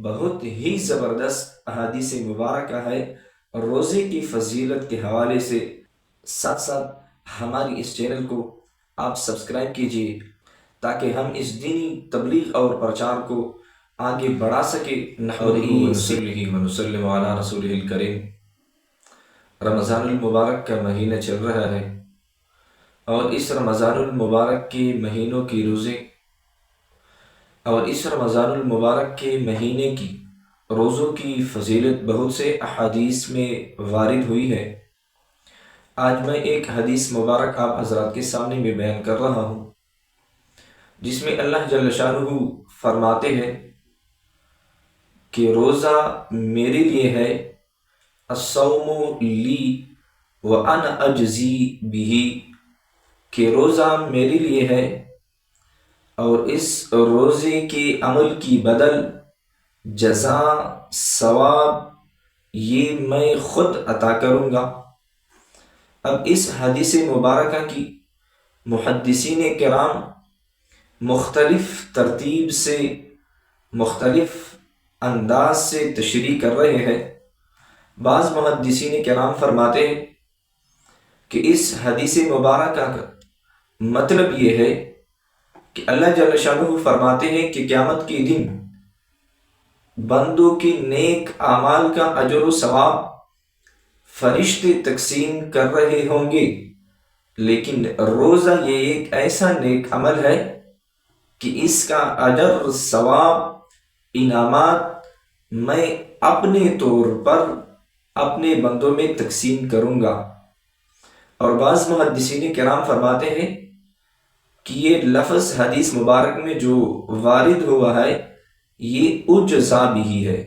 बहुत ही ज़बरदस्त अहादीस मुबारक है। रोज़े की फजीलत के हवाले से साथ साथ हमारी इस चैनल को आप सब्सक्राइब कीजिए ताकि हम इस दीनी तबलीग और प्रचार को आगे बढ़ा सके। रसूल करीम। रमज़ान मुबारक का महीना चल रहा है और इस रमज़ान मुबारक के महीनों की रोज़े और इस रमज़ान मुबारक के महीने की रोज़ों की फजीलत बहुत से अहादीस में वारिद हुई है। आज मैं एक हदीस मुबारक आप हजरात के सामने में बयान कर रहा हूँ, जिसमें अल्लाह जल फरमाते हैं कि रोज़ा मेरे लिए है असौमो ली व अन अजी बिही, कि रोज़ा मेरे लिए है और इस रोज़े के अमल की बदल जजा, सवाब ये मैं ख़ुद अता करूँगा। अब इस हदीस मुबारक की मुहदसिन कराम मुख्तलफ़ तरतीब से, मुख्तलफ़ अंदाज से तशरी कर रहे हैं। बाज़ मुहदसिन कराम फरमाते हैं कि इस हदीस मुबारक का मतलब ये है कि अल्लाह जल फरमाते हैं कि क़्यामत के दिन बंदों के नेक आमाल का अजर सवाब फरिश्ते तकसीम कर रहे होंगे। लेकिन रोज़ा ये एक ऐसा नेक अमल है कि इसका अजर सवाब इनामात मैं अपने तौर पर अपने बंदों में तकसीम करूँगा। और बाज़ मुहदसिन कराम फरमाते हैं कि ये लफ्ज़ हदीस मुबारक में जो वारिद हुआ है, ये उजा भी है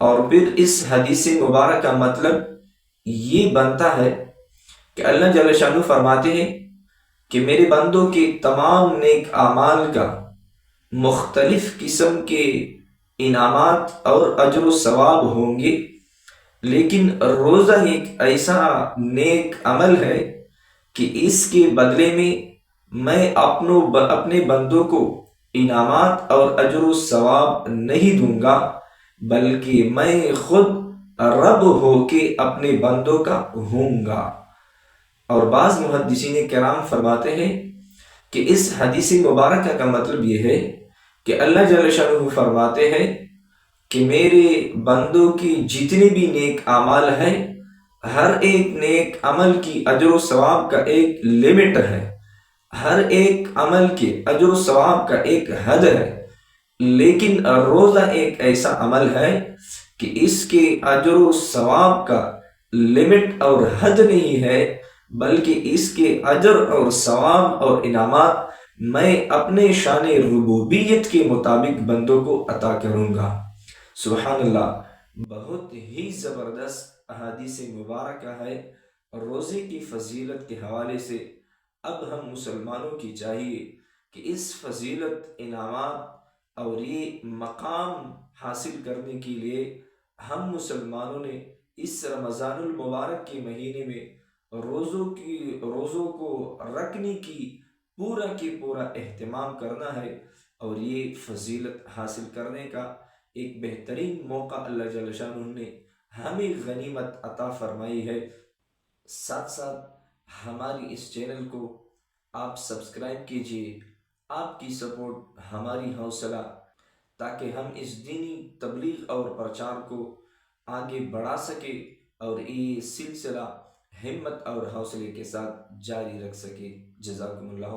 और फिर इस हदीस मुबारक का मतलब ये बनता है कि अल्लाह जल शाह फरमाते हैं कि मेरे बंदों के तमाम नेक आमाल का मुख्तलिफ़ किस्म के इनामात और अजर सवाब होंगे, लेकिन रोज़ा एक ऐसा नेक अमल है कि इसके बदले में मैं अपनों अपने बंदों को इनामात और अजर सवाब नहीं दूँगा, बल्कि मैं खुद रब हो के अपने बंदों का हूँगा। और बाज़ मुहदसिन कराम फरमाते हैं कि इस हदीस मुबारक का मतलब ये है कि अल्लाह जल फरमाते हैं कि मेरे बंदों की जितने भी नेक अमाल हैं, हर एक नेक अमल की अजर सवाब का एक लिमिट है। हर एक अमल के अजर सवाब का एक हद है। लेकिन रोज़ा एक ऐसा अमल है कि इसके अजर सवाब का लिमिट और हद नहीं है, बल्कि इसके अजर और सवाब और इनामात मैं अपने शान रबूबियत के मुताबिक बंदों को अता करूँगा। सुबहानल्लाह, बहुत ही ज़बरदस्त अहादीस मुबारक है। रोज़े की फजीलत के हवाले से अब हम मुसलमानों की चाहिए कि इस फजीलत, इनामात और ये मकाम हासिल करने के लिए हम मुसलमानों ने इस रमज़ानुल मुबारक के महीने में रोज़ों की, रोज़ों को रखने की पूरा के पूरा अहतमाम करना है और ये फजीलत हासिल करने का एक बेहतरीन मौका अल्लाह जलशाह ने हमें गनीमत अता फरमाई है। साथ साथ हमारी इस चैनल को आप सब्सक्राइब कीजिए। आपकी सपोर्ट हमारी हौसला, ताकि हम इस दीनी तबलीग और प्रचार को आगे बढ़ा सके और ये सिलसिला हिम्मत और हौसले के साथ जारी रख सके। जजाकुमुल्लाह